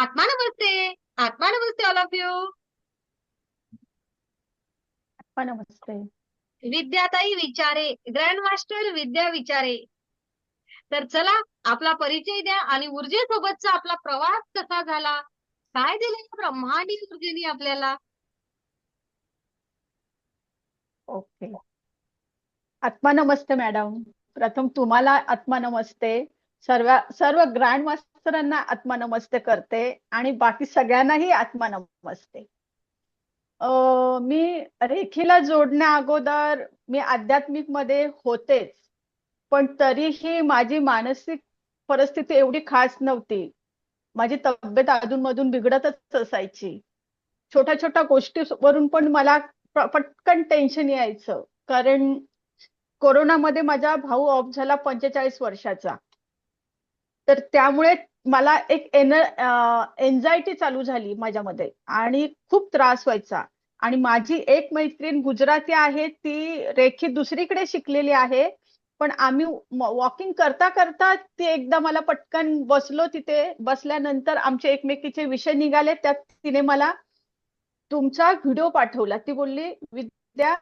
आत्मा नमस्ते आत्मा नमस्ते all of you आत्मा नमस्ते विद्याताई विचारे ग्रँड मास्टर विद्या विचारे. तर चला आपला परिचय द्या आणि ऊर्जेसोबतचा आपला प्रवास कसा झाला? काय दिलं ब्रह्मांडी ऊर्जेने आपल्याला? ओके. आत्मा नमस्ते मॅडम. प्रथम तुम्हाला आत्मा नमस्ते. सर्व सर्व ग्रँड मास्टरांना आत्मा नमस्ते करते आणि बाकी सगळ्यांनाही आत्मा नमस्ते मी रेखीला जोडण्या अगोदर मी आध्यात्मिकमध्ये होतेच पण तरीही माझी मानसिक परिस्थिती एवढी खास नव्हती. माझी तब्येत अधूनमधून बिघडतच असायची. छोट्या छोट्या गोष्टीवरून पण मला पटकन टेन्शन यायचं. कारण कोरोनामध्ये माझा भाऊ ऑफ झाला पंचेचाळीस वर्षाचा. तर त्यामुळे मला एक एन एन्झायटी चालू झाली माझ्यामध्ये आणि खूप त्रास व्हायचा. आणि माझी एक मैत्रीण गुजराती आहे ती रेखी दुसरीकडे शिकलेली आहे. पण आम्ही वॉकिंग करता करता ती एकदा मला पटकन बसलो तिथे. बसल्यानंतर आमचे एकमेकीचे विषय निघाले त्यात तिने मला तुमचा व्हिडिओ पाठवला. ती बोलली विद्या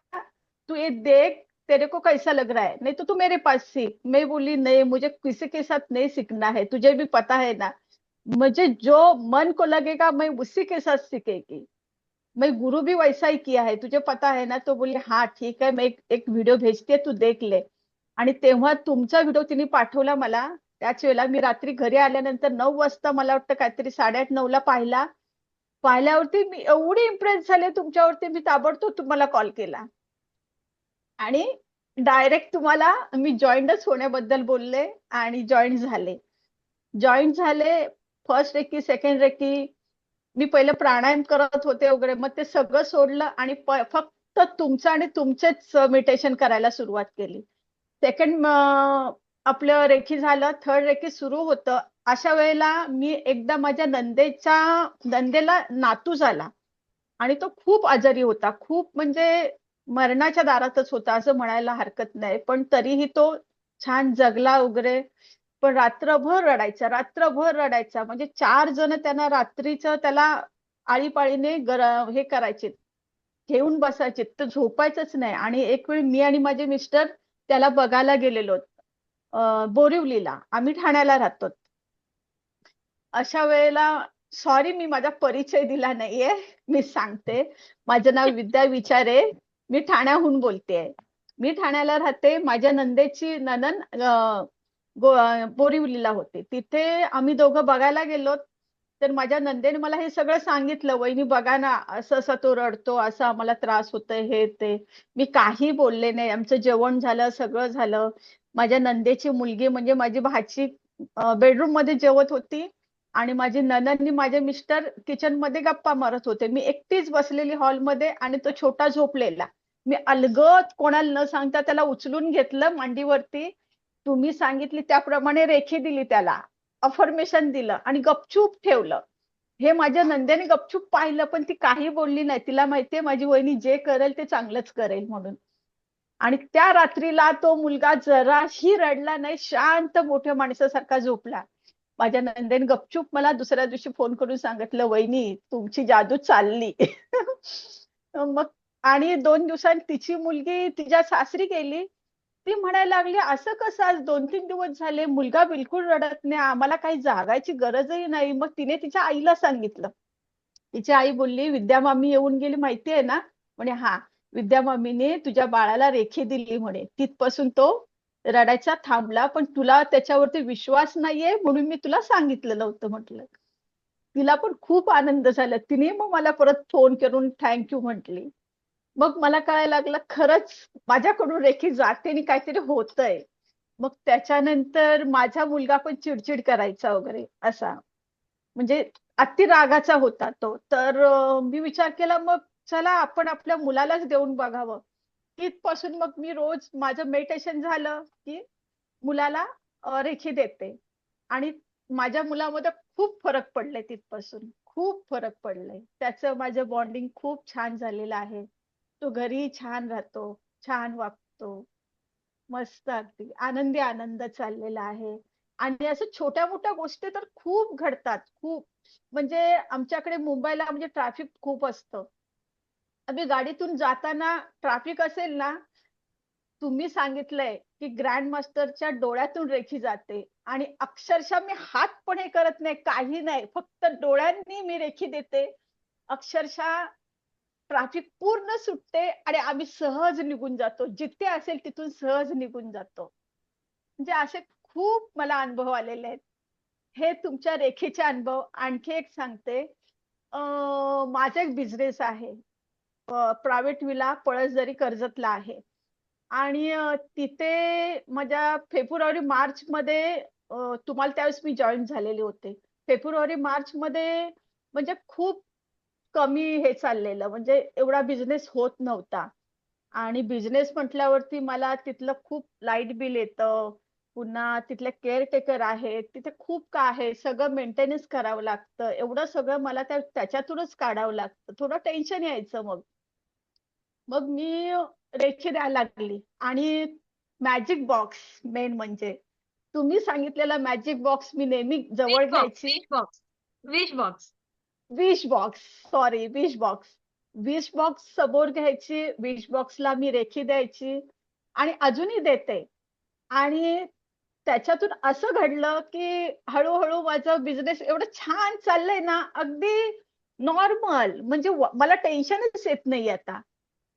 तू हे देख तेरे को कैसा लग रहा है? नहीं तो तू मेरे पास सीख। मैं बोली नहीं मुझे किसी के साथ नहीं सीखना है। तुझे भी पता है ना मुझे जो मन को लगेगा मैं उसी के साथ सीखेगी। मैं गुरु भी वैसा ही किया है। तुझे पता है ना? तो बोली हाँ ठीक है मैं एक, एक व्हिडिओ भेजते तू देख ले. आणि तेव्हा तुमचा व्हिडिओ तिने पाठवला मला. त्याच वेळेला मी रात्री घरी आल्यानंतर नऊ वाजता मला वाटतं काहीतरी साडेआठ नऊ ला पाहिला. पाहिल्यावरती मी एवढी इम्प्रेस झाले तुमच्यावरती मी ताबडतोब तुम्हाला कॉल केला. आणि डायरेक्ट तुम्हाला मी जॉईंटच होण्याबद्दल बोलले आणि जॉईंट झाले. जॉईंट झाले फर्स्ट रेकी सेकंड रेकी मी पहिले प्राणायाम करत होते वगैरे मग ते सगळं सोडलं आणि फक्त तुमचं आणि तुमचेच मेडिटेशन करायला सुरुवात केली. सेकंड आपलं रेखी झालं थर्ड रेखी सुरू होतं. अशा वेळेला मी एकदा माझ्या नंदेच्या नंदेला नातू झाला. आणि तो खूप आजारी होता. खूप म्हणजे मरणाच्या दारातच होता असं म्हणायला हरकत नाही. पण तरीही तो छान जगला वगैरे पण रात्रभर रडायचा रात्रभर रडायचा. म्हणजे चार जण त्यांना रात्रीचं त्याला आळीपाळीने गर हे करायचे घेऊन बसायचे. तर झोपायचंच नाही. आणि एक वेळ मी आणि माझे मिस्टर त्याला बघायला गेलेलो. बोरिवलीला. आम्ही ठाण्याला राहतो. अशा वेळेला सॉरी मी माझा परिचय दिला नाहीये. मी सांगते. माझं नाव विद्या विचारे. मी ठाण्याहून बोलतेय मी ठाण्याला राहते. माझ्या नंदेची ननन बोरिवलीला होते. तिथे आम्ही दोघं बघायला गेलो. तर माझ्या नंदेने मला हे सगळं सांगितलं. वहिनी बघा ना असं असं तो रडतो. असं आम्हाला त्रास होतोय हे ते. मी काही बोलले नाही. आमचं जेवण झालं सगळं झालं. माझ्या नंदेची मुलगी म्हणजे माझी भाची बेडरूममध्ये जेवत होती. आणि माझी ननंदनी माझे मिस्टर किचनमध्ये गप्पा मारत होते. मी एकटीच बसलेली हॉलमध्ये आणि तो छोटा झोपलेला. मी अलगत कोणाला न सांगता त्याला उचलून घेतलं मांडीवरती. तुम्ही सांगितली त्याप्रमाणे रेखी दिली त्याला. अफर्मेशन दिलं आणि गपचूप ठेवलं. हे माझ्या नंद्याने गपचूप पाहिलं पण ती काही बोलली नाही. तिला माहितीये माझी वहिनी जे करेल ते चांगलंच करेल म्हणून. आणि त्या रात्रीला तो मुलगा जराही रडला नाही शांत मोठ्या माणसासारखा झोपला. माझ्या नंदेने गपचूप मला दुसऱ्या दिवशी फोन करून सांगितलं वहिनी तुमची जादू चालली. मग आणि दोन दिवसांनी तिची मुलगी तिच्या सासरी गेली. ती म्हणायला लागली असं कसं आज दोन तीन दिवस झाले मुलगा बिलकुल रडत नाही आम्हाला काही जागायची गरजही नाही. मग तिने तिच्या आईला सांगितलं. तिची आई बोलली विद्या मामी येऊन गेली माहिती आहे ना? म्हणे हा विद्या मामीने तुझ्या बाळाला रेखी दिली म्हणे. तिथपासून तो रडायचा थांबला पण तुला त्याच्यावरती विश्वास नाहीये म्हणून मी तुला सांगितलेलं होतं म्हटलं. तिला पण खूप आनंद झाला. तिने मग मला परत फोन करून थँक्यू म्हटली. मग मला कळायला लागलं खरंच माझ्याकडून रेखी जाते आणि काहीतरी होतंय. मग त्याच्यानंतर माझा मुलगा पण चिडचिड करायचा वगैरे असा. म्हणजे अति रागाचा होता तो. तर मी विचार केला मग चला आपण आपल्या मुलालाच देऊन बघावं. तिथपासून मग मी रोज माझं मेडिटेशन झालं की मुलाला रेखी देते. आणि माझ्या मुलामध्ये खूप फरक पडलाय तिथपासून. खूप फरक पडलाय. त्याचं माझं बॉन्डिंग खूप छान झालेलं आहे. तो घरी छान राहतो छान वागतो मस्त अगदी. आनंदी आनंद चाललेला आहे. आणि असं छोट्या मोठ्या गोष्टी तर खूप घडतात खूप. म्हणजे आमच्याकडे मुंबईला म्हणजे ट्रॅफिक खूप असतं. आम्ही गाडीतून जाताना ट्रॅफिक असेल ना तुम्ही सांगितलंय की ग्रँड मास्टरच्या डोळ्यातून रेखी जाते. आणि अक्षरशः मी हात पण हे करत नाही काही नाही. फक्त डोळ्यांनी मी रेखी देते. अक्षरशः ट्रॅफिक पूर्ण सुटते आणि आम्ही सहज निघून जातो. जिथे असेल तिथून सहज निघून जातो. म्हणजे असे खूप मला अनुभव आलेले आहेत. हे तुमच्या रेखीचे अनुभव आणखी एक सांगते. माझा एक बिझनेस आहे. प्रायव्हेट विला पळसदरी कर्जतला आहे. आणि तिथे माझ्या फेब्रुवारी मार्च मध्ये तुम्हाला त्यावेळेस मी जॉईन झालेले होते. फेब्रुवारी मार्च मध्ये म्हणजे खूप कमी हे चाललेलं. म्हणजे एवढा बिझनेस होत नव्हता. आणि बिझनेस म्हटल्यावरती मला तिथलं खूप लाइट बिल येतं. पुन्हा तिथले केअरटेकर आहेत. तिथे खूप का आहे. सगळं मेंटेनन्स करावं लागतं. एवढं सगळं मला त्या त्याच्यातूनच काढावं लागतं. थोडं टेन्शन यायचं मग. मग मी रेखी द्यायला लागली. आणि मॅजिक बॉक्स मेन म्हणजे. तुम्ही सांगितलेला मॅजिक बॉक्स मी नेहमी जवळ घ्यायची. Wish box wish box sorry wish box wish box समोर घ्यायची विश बॉक्सला मी रेखी द्यायची आणि अजूनही देते. आणि त्याच्यातून असं घडलं की हळूहळू माझं बिझनेस एवढं छान चाललंय ना अगदी नॉर्मल म्हणजे मला टेन्शनच येत नाही आता.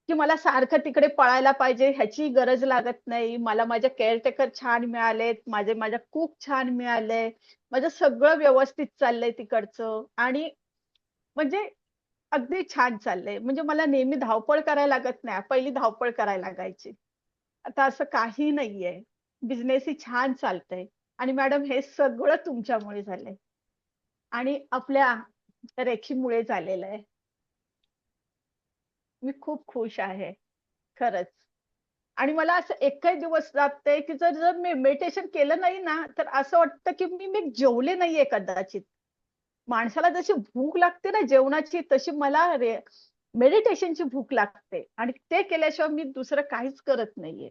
की मला सारखं तिकडे पळायला पाहिजे ह्याची गरज लागत नाही. मला माझे केअरटेकर छान मिळालेत माझे माझ्या कुक छान मिळाले. माझं सगळं व्यवस्थित चाललंय तिकडचं. आणि म्हणजे अगदी छान चाललंय. म्हणजे मला नेहमी धावपळ करायला लागत नाही. पहिली धावपळ करायला लागायची. आता असं काही नाहीये. बिझनेस ही छान चालतंय. आणि मॅडम हे सगळं तुमच्यामुळे झालंय. आणि आपल्या रेखीमुळे झालेलं आहे. मी खूप खुश आहे. खरंच. आणि मला असं एकही दिवस जाते की जर जर मी मेडिटेशन केलं नाही ना तर असं वाटतं की मी मी जेवले नाहीये कदाचित. माणसाला जशी भूक लागते ना जेवणाची तशी मला मेडिटेशनची भूक लागते. आणि ते केल्याशिवाय मी दुसरं काहीच करत नाहीये.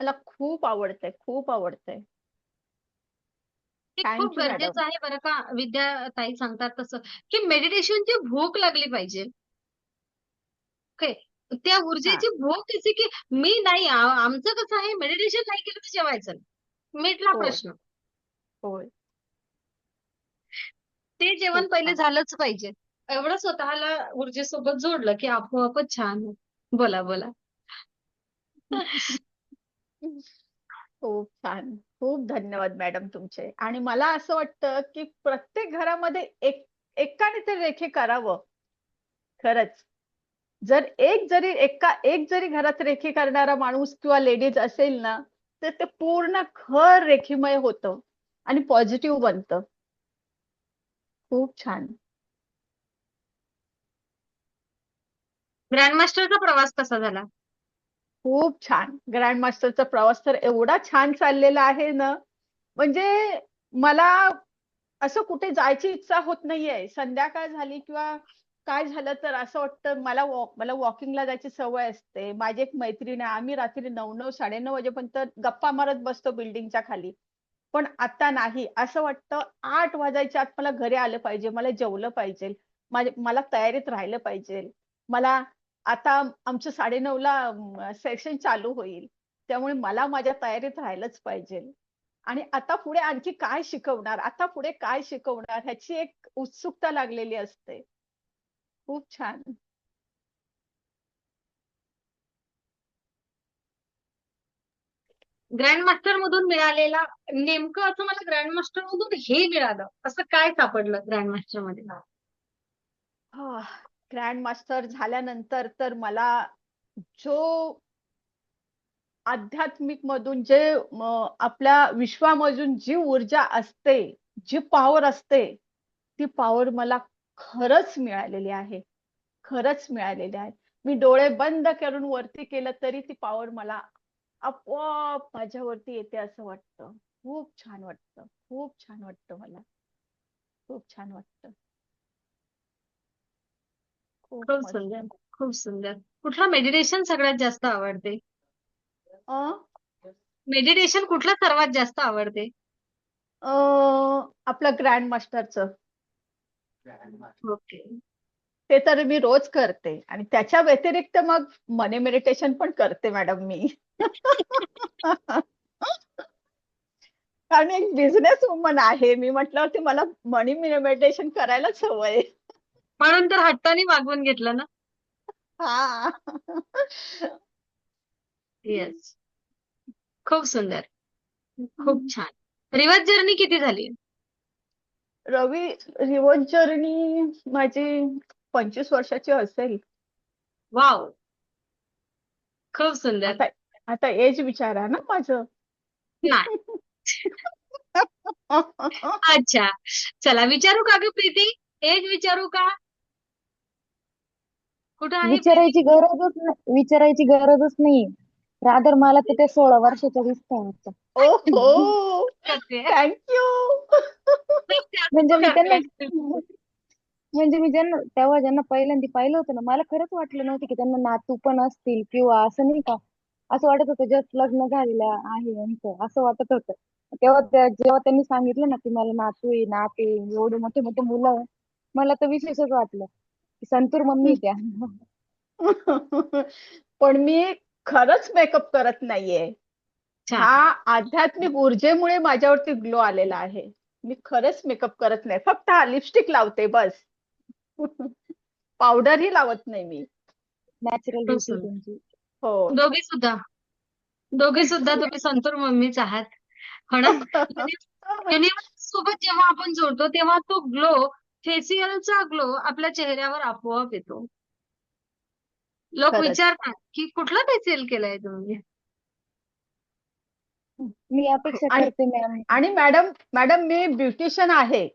मला खूप आवडतंय खूप आवडतंय. खूप. गरजेचं आहे बरं का विद्या ताई सांगतात तसं की मेडिटेशनची भूक लागली पाहिजे. ओके त्या ऊर्जेची भूक कशी की मी नाही आमचं कसं आहे मेडिटेशन नाही केलं तर जेवायचं. मिटला. प्रश्न. होय. ते जेवण पहिले. झालंच पाहिजे. एवढं स्वतःला ऊर्जेसोबत जोडलं की आपोआपच छान. होतं. बोला बोला. खूप छान. खूप धन्यवाद मॅडम तुमचे. आणि मला असं वाटतं की प्रत्येक घरामध्ये एक एकाने तरी रेखे करावं. खरंच. जर एक जरी एका एक जरी घरात रेखी करणारा माणूस किंवा लेडीज असेल ना तर ते पूर्ण घर रेखीमय होतं आणि पॉझिटिव्ह बनतं. खूप छान. ग्रँडमास्टरचा प्रवास कसा झाला? खूप छान. ग्रँड मास्टरचा प्रवास तर एवढा छान चाललेला आहे ना. म्हणजे मला असं कुठे जायची इच्छा होत नाहीये. संध्याकाळ झाली किंवा काय झालं तर असं वाटतं मला वॉक मला वॉकिंगला जायची सवय असते. माझी एक मैत्रीण आहे. आम्ही रात्री नऊ नऊ साडेनऊ वाजेपर्यंत गप्पा मारत बसतो बिल्डिंगच्या खाली. पण आता नाही. असं वाटतं आठ वाजायच्या आत मला घरी आलं पाहिजे मला जेवलं पाहिजे मला तयारीत राहिलं पाहिजे. मला आता आमचं साडेनऊला सेशन चालू होईल. त्यामुळे मला माझ्या तयारीत राहिलंच पाहिजे. आणि आता पुढे आणखी काय शिकवणार? आता पुढे काय शिकवणार? ह्याची एक उत्सुकता लागलेली असते. खूप छान. ग्रँडमास्टर मधून मिळालेला नेमकं असं मला ग्रँडमास्टर मधून हे मिळालं. असं काय सापडलं ग्रँडमास्टरमध्ये? ग्रँड मास्टर झाल्यानंतर तर मला जो आध्यात्मिक मधून जे आपल्या विश्वामधून जी ऊर्जा असते जी पॉवर असते ती पॉवर मला खरंच मिळालेली आहे. खरंच मिळालेली आहे. मी डोळे बंद करून वरती केलं तरी ती पॉवर मला आपोआप माझ्यावरती येते असं वाटतं. खूप छान वाटतं. खूप छान वाटतं मला. खूप छान वाटतं. खूप खूप मस्त. सुंदर. खूप सुंदर. कुठलं मेडिटेशन सगळ्यात जास्त आवडते? अं? मेडिटेशन कुठलं सर्वात जास्त आवडते? अं, आपलं ग्रँड मास्टरचं ओके ते तर मी रोज करते. आणि त्याच्या व्यतिरिक्त मग मनी मेडिटेशन पण करते मॅडम मी. कारण एक बिझनेस वुमन आहे. मी म्हटल्यावरती मला मनी मेडिटेशन करायलाच हवंय म्हणून तर हट्टाने मागवून घेतलं ना? हा. येस खूप सुंदर. खूप छान. रिवर्स जर्नी किती झाली? रवी रिव्हर्स जर्नी माझी पंचवीस वर्षाची असेल. वाव खूप सुंदर. आता आता एज विचारा ना माझं. नाही. अच्छा. चला विचारू का ग प्रीती? एज विचारू का? कुठं आहे विचारायची गरजच नाही विचारायची गरजच नाही. रादर मला तर ते सोळा वर्षाच्या दिसतंय आता. ओहो. करते थँक्यू म्हणजे मी त्यांना म्हणजे मी ज्यांना तेव्हा ज्यांना पहिल्यांदा पाहिलं होतं ना मला खरंच वाटलं नव्हतं की त्यांना नातू पण असतील किंवा असं नाही का असं वाटत होतं जस्ट लग्न झालेलं आहे यांचं असं वाटत होतं. तेव्हा त्या- जेव्हा त्यांनी सांगितलं ना की मला नातू आहे नात आहे एवढे मोठे मोठे मुलं आहे, मला तर विशेषच वाटलं. की संतूर मम्मी आहे त्या. पण मी खरंच मेकअप करत नाहीये. छान. हा आध्यात्मिक ऊर्जेमुळे माझ्यावरती ग्लो आलेला आहे. मी खरंच मेकअप करत नाही. फक्त हा लिपस्टिक लावते बस. पावडरही लावत नाही मी. नॅचरल. तुमची. हो. दोघे सुद्धा. दोघे सुद्धा तुम्ही संतूर मम्मीच आहात. हो ना सोबत जेव्हा आपण जोडतो तेव्हा तो ग्लो फेशियलचा ग्लो आपल्या चेहऱ्यावर आपोआप येतो. लोक खरंच. विचारतात की कुठला फेशियल केलाय तुम्ही? मी अपेक्षा आणि- करते मॅम आणि मॅडम मॅडम मी ब्युटिशियन आहे.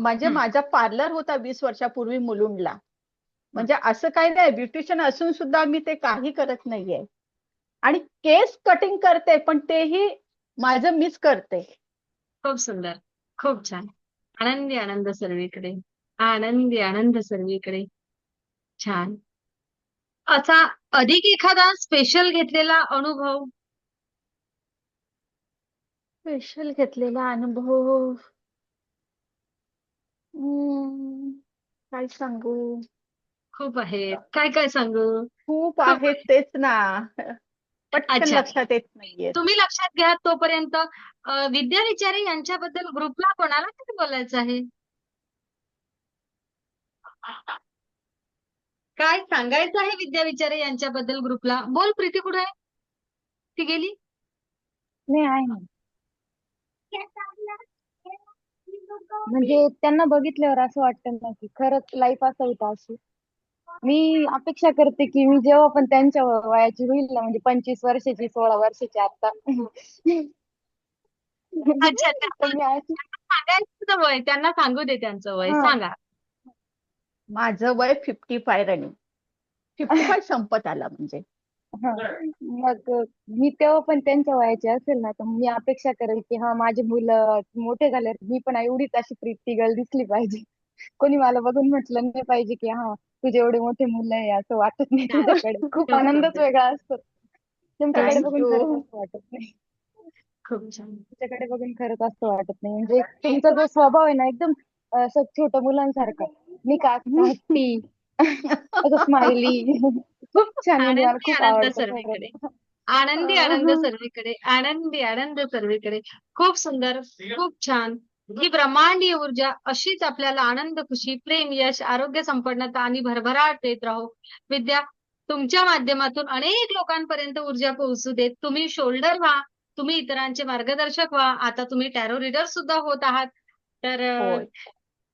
म्हणजे. माझा पार्लर होता वीस वर्षापूर्वी मुलुंडला. म्हणजे असं काही नाही ब्युटिशियन असून सुद्धा मी ते काही करत नाहीये. आणि केस कटिंग करते पण तेही माझं मिस करते. खूप सुंदर खूप छान. आनंदी आनंद सर्वीकडे आनंदी आनंद सर्वीकडे. छान. असा अधिक एखादा स्पेशल घेतलेला अनुभव? स्पेशल घेतलेला अनुभव? हम्म, काय सांगू? खूप आहे काय काय सांगू? खूप आहेत तेच ना. पटकन अच्छा. लक्षात येत नाहीये. तुम्ही लक्षात घ्या तोपर्यंत. अ, विद्या विचारे यांच्याबद्दल ग्रुपला कोणाला काय बोलायचं आहे? काय सांगायचं आहे विद्या विचारे यांच्याबद्दल ग्रुपला? बोल प्रीती कुठे आहे? ती गेली? नाही आहे ना. म्हणजे त्यांना बघितल्यावर असं वाटतं ना की खरंच लाईफ असावी का अशी. मी अपेक्षा करते की मी जेव्हा पण त्यांच्या वयाची होईल ना म्हणजे पंचवीस वर्षाची सोळा वर्षाची आता. अच्छा अच्छा. तर मी अशी सांगायचं तुझं वय त्यांना सांगू दे त्यांचं वय हा. सांगा. माझं वय fifty five running fifty five संपत आला म्हणजे. हा. मग मी तेव्हा पण त्यांच्या वयाची असेल ना तर मी अपेक्षा करेल की हा माझे मुलं मोठे झाल्यावर मी पण एवढीच अशी प्रीती गर्ल दिसली पाहिजे. कोणी मला बघून म्हटलं नाही पाहिजे की हा तुझे एवढे मोठे मुलं आहे असं वाटत नाही तुझ्याकडे. खूप आनंदच वेगळा असतो. तुमच्याकडे बघून. खरंच असं वाटत नाही. खूप छान. तुमच्याकडे बघून खरंच असं वाटत नाही. म्हणजे तुमचा जो स्वभाव आहे ना एकदम अं, असं छोट्या मुलांसारखा. मी का असं स्माइली खूप छान म्हणजे मला आनंदी खूप आनंद आवडतं सर्वीकडे. खरंच. आनंदी आनंद अहं. सर्वीकडे. आनंदी आनंद सर्वीकडे. खूप सुंदर खूप छान. ही ब्रह्मांडीय ऊर्जा अशीच आपल्याला आनंद खुशी प्रेम यश आरोग्य संपन्नता आणि भरभराट देत राहो. विद्या तुमच्या माध्यमातून अनेक लोकांपर्यंत ऊर्जा पोहोचू देत तुम्ही शोल्डर व्हा तुम्ही इतरांचे मार्गदर्शक व्हा. आता तुम्ही टॅरो रीडर सुद्धा होत आहात. तर अं, होय.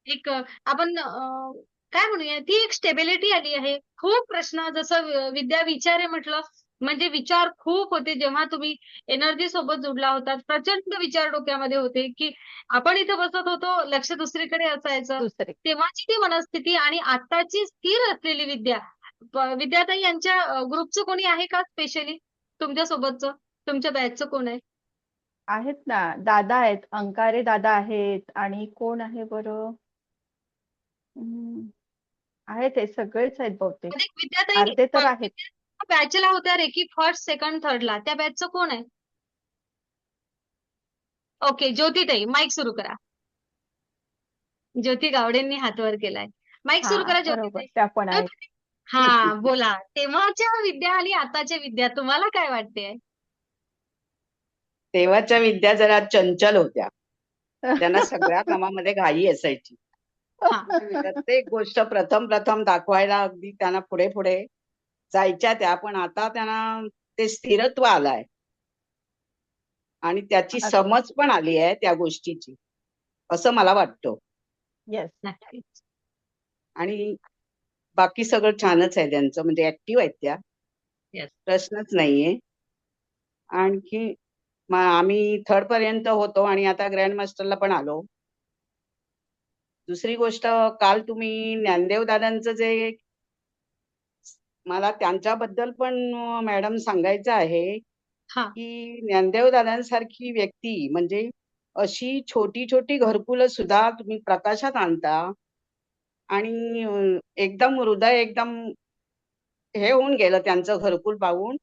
एक अ, आपण अ, काय म्हणूया? ती एक स्टेबिलिटी आली आहे. खूप प्रश्न जसं विद्या विचारे म्हटलं म्हणजे विचार खूप होते जेव्हा तुम्ही एनर्जी सोबत जुडला होतात प्रचंड विचार डोक्यामध्ये होते की आपण इथं बसत होतो लक्ष दुसरीकडे असायचं. तेव्हाची ती मनस्थिती आणि आत्ताची स्थिर असलेली विद्या. विद्याताई यांच्या ग्रुपचं कोणी आहे का स्पेशली तुमच्या सोबतचं? तुमच्या बॅचचं कोण आहे? आहेत ना. दादा आहेत. अंकारे दादा आहेत. आणि कोण आहे बरं? आहेत हे सगळेच आहेत बहुतेक. विद्याताई अर्धे तर आहेत. बॅचला होत्या रे की फर्स्ट सेकंड थर्डला त्या बॅचचं कोण आहे? ओके ज्योतिताई माईक सुरू करा. ज्योती गावडेंनी हात वर केलाय. माईक सुरू हा करा बरोबर ज्योतिताई त्या पण आहेत. हा बोला. तेव्हाच्या विद्या आणि आताच्या विद्या तुम्हाला काय वाटते तेव्हाच्या विद्या जरा चंचल होत्या. त्यांना सगळ्या कामामध्ये घाई असायची. प्रत्येक गोष्ट प्रथम प्रथम दाखवायला अगदी त्यांना पुढे पुढे जायच्या त्या पण आता त्यांना ते स्थिरत्व आलंय. आणि त्याची. समज पण आली आहे त्या गोष्टीची असं मला वाटतं. येस नक्कीच. आणि बाकी सगळं छानच आहे त्यांचं म्हणजे ऍक्टिव्ह आहेत त्या. Yes. प्रश्नच नाहीये. आणखी म- आम्ही थर्ड पर्यंत होतो आणि आता ग्रँड मास्टरला पण आलो. दुसरी गोष्ट काल तुम्ही ज्ञानदेव दादांचं जे मला त्यांच्याबद्दल पण मॅडम सांगायचं आहे हा. की ज्ञानदेव दादांसारखी व्यक्ती म्हणजे अशी छोटी छोटी घरकुलं सुद्धा तुम्ही प्रकाशात आणता आणि एकदम हृदय एकदम हे होऊन गेलं त्यांचं घरकुल पाहून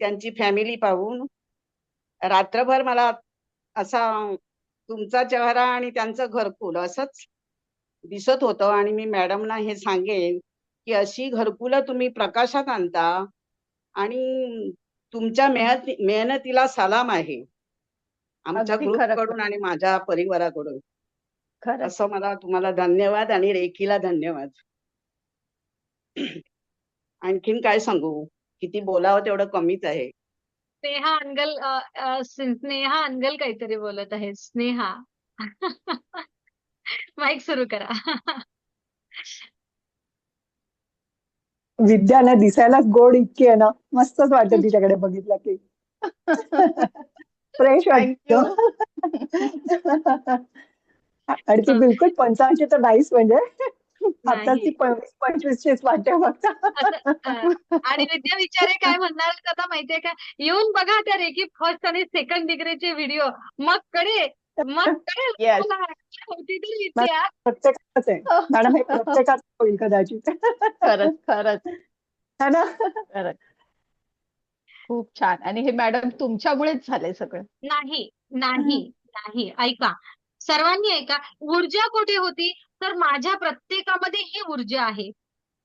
त्यांची फॅमिली पाहून. रात्रभर मला असा तुमचा चेहरा आणि त्यांचं घरकुल असंच दिसत होतं आणि मी मॅडमना हे सांगेन की अशी घरकुलं तुम्ही प्रकाशात आणता आणि तुमच्या मेहनती मेहनतीला सलाम आहे. आमच्या खरं ग्रुपकडून आणि माझ्या परिवाराकडून. खरंच. असं मला तुम्हाला धन्यवाद आणि रेखीला धन्यवाद. आणखीन काय सांगू? किती बोलावं तेवढं कमीच आहे. स्नेहा अनगल अ, अ, स्नेहा अनगल काहीतरी बोलत आहे. स्नेहा. माईक सुरू करा. विद्याला दिसायलाच गोड इतकी आहे ना. मस्तच वाटतं तिच्याकडे बघितलं की. फ्रेश वाटतं. आणि ती बिलकुल पंचाऐंशी तर नाहीच म्हणजे. आता ती नाही. पंचवीस पंचवीसचीच फक्त असं, अ, आणि विद्या विचारे काय म्हणणार आता माहितीये का? येऊन बघा त्या रेकी फर्स्ट आणि सेकंड डिग्रीचे व्हिडिओ. मग कळे मग होती तर विद्या प्रत्येकाच आहे. मॅडम हे प्रत्येकाच होईल कदाचित. खरंच खरंच. है ना? खरंच. खूप छान. आणि हे मॅडम तुमच्यामुळेच झालंय सगळं. नाही नाही नाही. ऐका. सर्वांनी ऐका. ऊर्जा कुठे होती? तर माझ्या प्रत्येकामध्ये ही ऊर्जा आहे.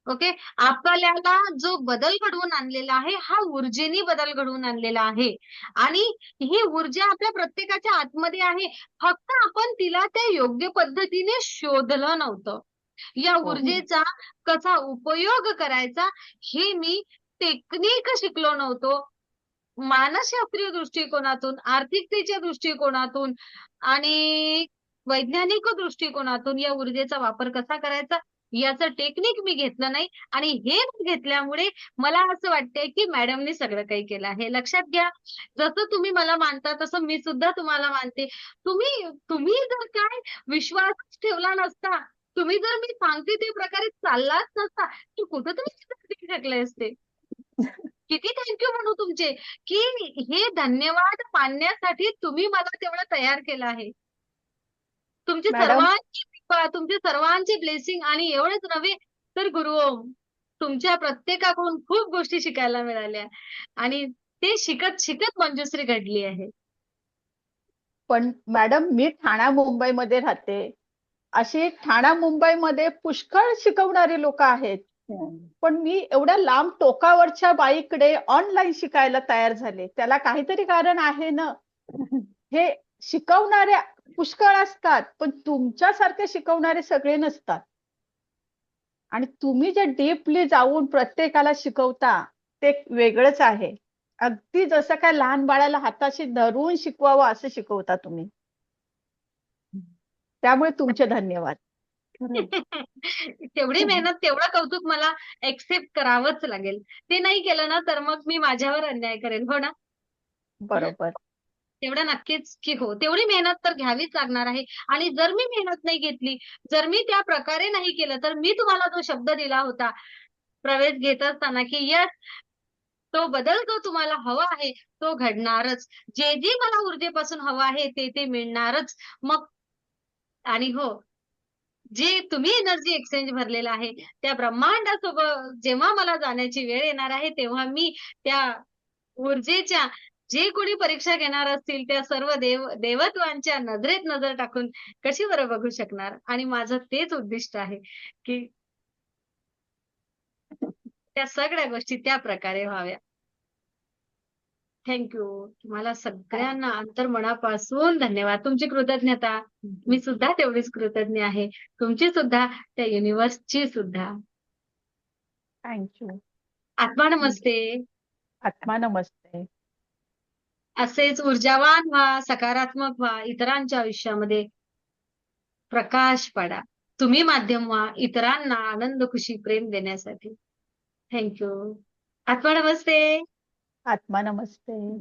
ओके आपल्याला जो बदल घडवून आणलेला आहे हा ऊर्जेने बदल घडवून आणलेला आहे. आणि ही ऊर्जा आपल्या प्रत्येकाच्या आतमध्ये आहे. फक्त आपण तिला त्या योग्य पद्धतीने शोधलं नव्हतं. या हो. ऊर्जेचा कसा उपयोग करायचा हे मी टेक्निक शिकलो नव्हतो. मानसशास्त्रीय दृष्टिकोनातून आर्थिकतेच्या दृष्टिकोनातून आणि वैज्ञानिक दृष्टिकोनातून या ऊर्जेचा वापर कसा करायचा याचं टेक्निक मी घेतलं नाही. आणि हे घेतल्यामुळे मला असं वाटतंय की मॅडमने सगळं काही केलं आहे. लक्षात घ्या जसं तुम्ही मला मानता तसं मी सुद्धा तुम्हाला मानते. तुम्ही तुम्ही जर काय विश्वास ठेवला नसता तुम्ही जर मी सांगते त्या प्रकारे चाललाच नसता तर कुठं तुम्ही शकले असते. किती थँक्यू म्हणू तुमचे की हे धन्यवाद मानण्यासाठी तुम्ही मला तेवढं तयार केलं आहे. तुमचे. सर्वांची कृपा तुमचे सर्वांचे ब्लेसिंग आणि एवढंच नव्हे तर गुरुओम तुमच्या प्रत्येकाकडून खूप गोष्टी शिकायला मिळाल्या. आणि ते शिकत शिकत मंजुश्री घडली आहे. पण मॅडम मी ठाणा मुंबईमध्ये राहते. अशी ठाणा मुंबईमध्ये पुष्कळ शिकवणारे लोक आहेत. पण मी एवढ्या लांब टोकावरच्या बाईकडे ऑनलाईन शिकायला तयार झाले. त्याला काहीतरी कारण आहे ना? हे शिकवणारे पुष्कळ असतात पण तुमच्यासारखे शिकवणारे सगळे नसतात. आणि तुम्ही जे डीपली जाऊन प्रत्येकाला शिकवता ते वेगळंच आहे. अगदी जसं काय लहान बाळाला हाताशी धरून शिकवावं असं शिकवता तुम्ही. त्यामुळे तुमचे धन्यवाद. तेवढी मेहनत तेवढं कौतुक मला एक्सेप्ट करावंच लागेल. ते नाही केलं ना तर मग मी माझ्यावर अन्याय करेन हो ना? बरोबर. तेवढं नक्कीच की हो. तेवढी मेहनत तर घ्यावीच लागणार आहे. आणि जर मी मेहनत नाही घेतली जर मी त्या प्रकारे नाही केलं तर मी तुम्हाला जो शब्द दिला होता प्रवेश घेत असताना की यस तो बदल जो तुम्हाला हवा आहे तो घडणारच. जे जे मला ऊर्जेपासून हवं आहे ते ते मिळणारच. मग आणि हो जे तुम्ही एनर्जी एक्सचेंज भरलेला आहे त्या ब्रह्मांडासोबत जेव्हा मला जाण्याची वेळ येणार आहे तेव्हा मी त्या ऊर्जेच्या जे कोणी परीक्षा घेणार असतील त्या सर्व देव देवत्वांच्या नजरेत नजर टाकून कशी बरं बघू शकणार? आणि माझं तेच उद्दिष्ट आहे की त्या सगळ्या गोष्टी त्या प्रकारे व्हाव्या. थँक्यू तुम्हाला सगळ्यांना अंतर्मनापासून धन्यवाद. तुमची कृतज्ञता. मी सुद्धा तेवढीच कृतज्ञ आहे. तुमची सुद्धा त्या युनिव्हर्सची सुद्धा. थँक्यू आत्मा नमस्ते. आत्मा नमस्ते. असेच ऊर्जावान व्हा सकारात्मक व्हा इतरांच्या आयुष्यामध्ये प्रकाश पडा. तुम्ही माध्यम व्हा इतरांना आनंद खुशी प्रेम देण्यासाठी. थँक्यू आत्मा नमस्ते. आत्मा नमस्ते.